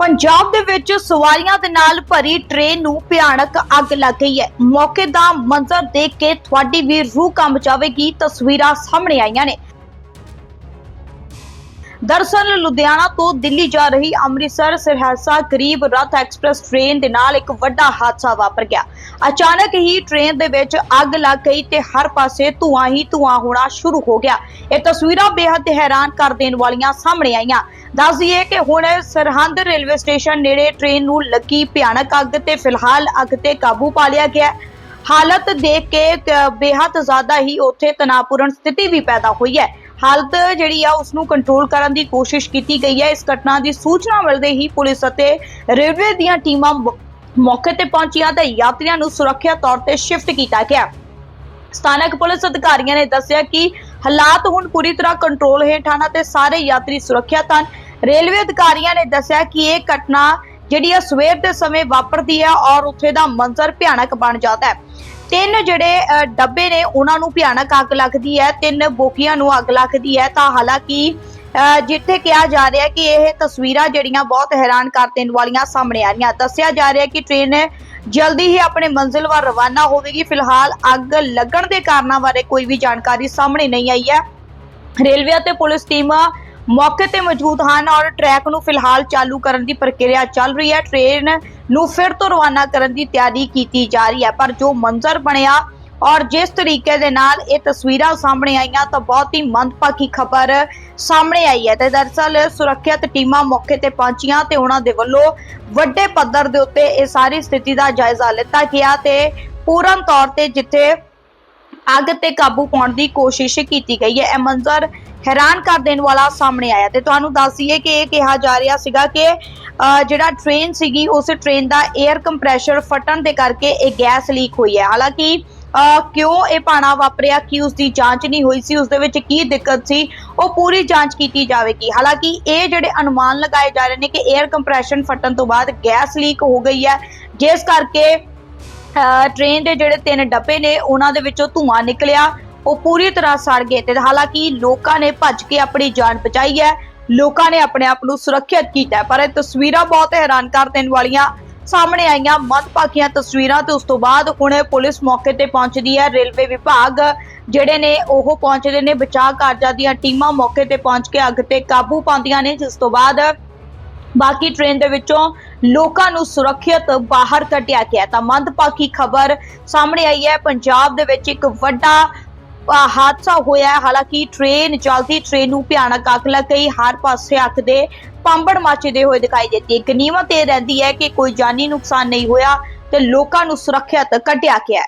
ਪੰਜਾਬ ਦੇ ਵਿੱਚ ਸਵਾਰੀਆਂ ਦੇ ਨਾਲ ਭਰੀ ਟ੍ਰੇਨ ਨੂੰ ਭਿਆਨਕ ਅੱਗ ਲੱਗ ਗਈ ਹੈ। ਮੌਕੇ ਦਾ ਮੰਜ਼ਰ ਦੇਖ ਕੇ ਤੁਹਾਡੀ ਵੀ ਰੂਹ ਕੰਬ ਜਾਵੇਗੀ, ਤਸਵੀਰਾਂ ਸਾਹਮਣੇ ਆਈਆਂ ਨੇ। ਦਰਸਲ ਲੁਧਿਆਣਾ ਤੋਂ ਦਿੱਲੀ ਜਾ ਰਹੀ ਅੰਮ੍ਰਿਤਸਰ ਸਰਹੱਸਾ ਕਰੀਬ ਰਥ ਐਕਸਪ੍ਰੈਸ ਟ੍ਰੇਨ ਦੇ ਨਾਲ ਇੱਕ ਵੱਡਾ ਹਾਦਸਾ ਵਾਪਰ ਗਿਆ। ਅਚਾਨਕ ਹੀ ਟ੍ਰੇਨ ਦੇ ਵਿੱਚ ਅੱਗ ਲੱਗ ਗਈ ਤੇ ਹਰ ਪਾਸੇ ਧੂਆਂ ਹੀ ਧੂਆਂ ਹੋਣਾ ਸ਼ੁਰੂ ਹੋ ਗਿਆ। ਇਹ ਤਸਵੀਰਾਂ ਬੇਹੱਦ ਹੈਰਾਨ ਕਰ ਦੇਣ ਵਾਲੀਆਂ ਸਾਹਮਣੇ ਆਈਆਂ। ਦੱਸ ਦਈਏ ਕਿ ਹੁਣ ਸਰਹੰਦ ਰੇਲਵੇ ਸਟੇਸ਼ਨ ਨੇੜੇ ਟ੍ਰੇਨ ਨੂੰ ਲੱਗੀ ਭਿਆਨਕ ਅੱਗ ਤੇ ਫਿਲਹਾਲ ਅੱਗ ਤੇ ਕਾਬੂ ਪਾ ਲਿਆ ਗਿਆ ਹਾਲਤ ਦੇਖ ਕੇ ਬੇਹੱਦ ਜ਼ਿਆਦਾ ਹੀ ਉੱਥੇ ਤਣਾਅਪੂਰਨ ਸਥਿਤੀ ਵੀ ਪੈਦਾ ਹੋਈ ਹੈ। ਹਾਲਤ ਜਿਹੜੀ ਆ ਉਸ ਨੂੰ ਕੰਟਰੋਲ ਕਰਨ ਦੀ ਕੋਸ਼ਿਸ਼ ਕੀਤੀ ਗਈ ਹੈ। ਇਸ ਘਟਨਾ ਦੀ ਸੂਚਨਾ ਮਿਲਦੇ ਹੀ ਪੁਲਿਸ ਅਤੇ ਰੇਲਵੇ ਦੀਆਂ ਟੀਮਾਂ ਮੌਕੇ ਤੇ ਪਹੁੰਚੀਆਂ ਤੇ ਯਾਤਰੀਆਂ ਨੂੰ ਸੁਰੱਖਿਆ ਤੌਰ ਤੇ ਸ਼ਿਫਟ ਕੀਤਾ ਗਿਆ। ਸਥਾਨਕ ਪੁਲਿਸ ਅਧਿਕਾਰੀਆਂ ਨੇ ਦੱਸਿਆ ਕਿ ਹਾਲਾਤ ਹੁਣ ਪੂਰੀ ਤਰ੍ਹਾਂ ਕੰਟਰੋਲ ਹੇਠ ਹਨ ਤੇ ਸਾਰੇ ਯਾਤਰੀ ਸੁਰੱਖਿਅਤ ਹਨ। ਰੇਲਵੇ ਅਧਿਕਾਰੀਆਂ ਨੇ ਦੱਸਿਆ ਕਿ ਇਹ ਘਟਨਾ ਜਿਹੜੀ ਆ, ਸਵੇਰ ਦੇ ਸਮੇਂ ਵਾਪਰਦੀ ਹੈ ਔਰ ਉੱਥੇ ਦਾ ਮੰਜ਼ਰ ਭਿਆਨਕ ਬਣ ਜਾਂਦਾ ਹੈ। ਤਿੰਨ ਜਿਹੜੇ ਡੱਬੇ ਨੇ, ਉਹਨਾਂ ਨੂੰ ਭਿਆਨਕ ਅੱਗ ਲੱਗਦੀ ਹੈ, ਤਿੰਨ ਬੋਗੀਆਂ ਨੂੰ ਅੱਗ ਲੱਗਦੀ ਹੈ। ਤਾਂ ਹਾਲਾਂਕਿ ਜਿੱਥੇ ਕਿਹਾ ਜਾ ਰਿਹਾ ਕਿ ਇਹ ਤਸਵੀਰਾਂ ਜਿਹੜੀਆਂ ਬਹੁਤ ਹੈਰਾਨ ਕਰ ਦੇਣ ਵਾਲੀਆਂ ਸਾਹਮਣੇ ਆ ਰਹੀਆਂ। ਦੱਸਿਆ ਜਾ ਰਿਹਾ ਕਿ ਟ੍ਰੇਨ ਜਲਦੀ ਹੀ ਆਪਣੇ ਮੰਜ਼ਿਲ ਵੱਲ ਰਵਾਨਾ ਹੋਵੇਗੀ। ਫਿਲਹਾਲ ਅੱਗ ਲੱਗਣ ਦੇ ਕਾਰਨਾਂ ਬਾਰੇ ਕੋਈ ਵੀ ਜਾਣਕਾਰੀ ਸਾਹਮਣੇ ਨਹੀਂ ਆਈ ਹੈ। ਰੇਲਵੇ ਅਤੇ ਪੁਲਿਸ ਟੀਮਾਂ ਮੌਕੇ ਤੇ ਮੌਜੂਦ ਹਨ ਔਰ ਟਰੈਕ ਨੂੰ ਫਿਲਹਾਲ ਚਾਲੂ ਕਰਨ ਦੀ ਪ੍ਰਕਿਰਿਆ ਚੱਲ ਰਹੀ ਹੈ। ਟ੍ਰੇਨ ਨੂੰ ਫਿਰ ਤੋਂ ਰਵਾਨਾ ਕਰਨ ਦੀ ਤਿਆਰੀ ਕੀਤੀ ਜਾ ਰਹੀ ਹੈ, ਪਰ ਜੋ ਮੰਜ਼ਰ ਬਣਿਆ ਔਰ ਜਿਸ ਤਰੀਕੇ ਦੇ ਨਾਲ ਇਹ ਤਸਵੀਰਾਂ ਸਾਹਮਣੇ ਆਈਆਂ ਤਾਂ ਬਹੁਤ ਹੀ ਮੰਦਭਾਗੀ ਖਬਰ ਸਾਹਮਣੇ ਆਈ ਹੈ ਤੇ ਦਰਅਸਲ ਸੁਰੱਖਿਅਤ ਟੀਮਾਂ ਮੌਕੇ ਤੇ ਪਹੁੰਚੀਆਂ ਤੇ ਉਹਨਾਂ ਦੇ ਵੱਲੋਂ ਵੱਡੇ ਪੱਧਰ ਦੇ ਉੱਤੇ ਇਹ ਸਾਰੀ ਸਥਿਤੀ ਦਾ ਜਾਇਜ਼ਾ ਲਿੱਤਾ ਗਿਆ ਤੇ ਪੂਰਨ ਤੌਰ ਤੇ ਜਿੱਥੇ ਅੱਗ ਤੇ ਕਾਬੂ ਪਾਉਣ ਦੀ ਕੋਸ਼ਿਸ਼ ਕੀਤੀ ਗਈ ਹੈ। ਇਹ ਮੰਜ਼ਰ ਹੈਰਾਨ ਕਰ ਦੇਣ ਵਾਲਾ ਸਾਹਮਣੇ ਆਇਆ ਤੇ ਤੁਹਾਨੂੰ ਦੱਸ ਦਈਏ ਕਿ ਇਹ ਕਿਹਾ ਜਾ ਰਿਹਾ ਸੀਗਾ ਕਿ ਜਿਹੜਾ ਟ੍ਰੇਨ ਸੀਗੀ ਉਸ ਟ੍ਰੇਨ ਦਾ 에ਅਰ ਕੰਪਰੈਸ਼ਰ ਫਟਣ ਦੇ ਕਰਕੇ ਇਹ ਗੈਸ ਲੀਕ ਹੋਈ ਹੈ। ਹਾਲਾਂਕਿ ਅਹ, ਕਿਉਂ ਇਹ ਪਾਣਾ ਵਾਪਰਿਆ ਕਿ ਉਸ ਦੀ ਜਾਂਚ ਨਹੀਂ ਹੋਈ ਸੀ ਉਸ ਦੇ ਵਿੱਚ ਕੀ ਦਿੱਕਤ ਸੀ ਉਹ ਪੂਰੀ ਜਾਂਚ ਕੀਤੀ ਜਾਵੇਗੀ। ਹਾਲਾਂਕਿ ਇਹ ਜਿਹੜੇ ਅਨੁਮਾਨ ਲਗਾਏ ਜਾ ਰਹੇ ਨੇ ਕਿ 에ਅਰ ਕੰਪਰੈਸ਼ਨ ਫਟਣ ਤੋਂ ਬਾਅਦ ਗੈਸ ਲੀਕ ਹੋ ਗਈ ਹੈ ਜਿਸ ਕਰਕੇ ਟ੍ਰੇਨ ਦੇ ਜਿਹੜੇ ਤਿੰਨ ਡੱਬੇ ਨੇ, ਉਹਨਾਂ ਦੇ ਵਿੱਚੋਂ ਧੂਆਂ ਨਿਕਲਿਆ। ਉਹ ਪੂਰੀ ਤਰ੍ਹਾਂ ਸੜ ਗਏ ਤੇ ਹਾਲਾਂਕਿ ਲੋਕਾਂ ਨੇ ਭੱਜ ਕੇ ਆਪਣੀ ਜਾਨ ਬਚਾਈ ਹੈ। ਲੋਕਾਂ ਨੇ ਆਪਣੇ ਆਪ ਨੂੰ ਸੁਰੱਖਿਅਤ ਕੀਤਾ ਪਰ ਇਹ ਤਸਵੀਰਾਂ ਬਹੁਤ ਹੈਰਾਨ ਕਰ ਦੇਣ ਵਾਲੀਆਂ ਸਾਹਮਣੇ ਆਈਆਂ। ਮੰਦਭਾਗੀਆਂ ਤਸਵੀਰਾਂ ਤੇ ਉਸ ਤੋਂ ਬਾਅਦ ਹੁਣ ਪੁਲਿਸ ਮੌਕੇ ਤੇ ਪਹੁੰਚਦੀ ਹੈ। ਰੇਲਵੇ ਵਿਭਾਗ ਜਿਹੜੇ ਨੇ, ਉਹ ਪਹੁੰਚਦੇ ਨੇ। ਬਚਾਅ ਕਾਰਜਾਂ ਦੀਆਂ ਟੀਮਾਂ ਮੌਕੇ ਤੇ ਪਹੁੰਚ ਕੇ ਅੱਗ ਤੇ ਕਾਬੂ ਪਾਉਂਦੀਆਂ ਨੇ, ਜਿਸ ਤੋਂ ਬਾਅਦ ਬਾਕੀ ਟ੍ਰੇਨ ਦੇ ਵਿੱਚੋਂ ਲੋਕਾਂ ਨੂੰ ਸੁਰੱਖਿਅਤ ਬਾਹਰ ਕੱਢਿਆ ਗਿਆ ਤਾਂ ਮੰਦਭਾਗੀ ਖਬਰ ਸਾਹਮਣੇ ਆਈ ਹੈ। ਪੰਜਾਬ ਦੇ ਵਿੱਚ ਇੱਕ ਵੱਡਾ ਹਾਦਸਾ ਹੋਇਆ ਹਾਲਾਂਕਿ ਟ੍ਰੇਨ ਚਲਦੀ ਟ੍ਰੇਨ ਨੂੰ ਭਿਆਨਕ ਅੱਗ ਲੱਗ ਗਈ। ਹਰ ਪਾਸੇ ਅੱਗ ਦੇ ਪੰਬੜ ਮੱਚਦੇ ਹੋਏ ਦਿਖਾਈ ਦਿੱਤੀ। ਗਨੀਮਤ ਇਹ ਰਹਿੰਦੀ ਹੈ ਕਿ ਕੋਈ ਜਾਨੀ ਨੁਕਸਾਨ ਨਹੀਂ ਹੋਇਆ ਤੇ ਲੋਕਾਂ ਨੂੰ ਸੁਰੱਖਿਅਤ ਕੱਢਿਆ ਗਿਆ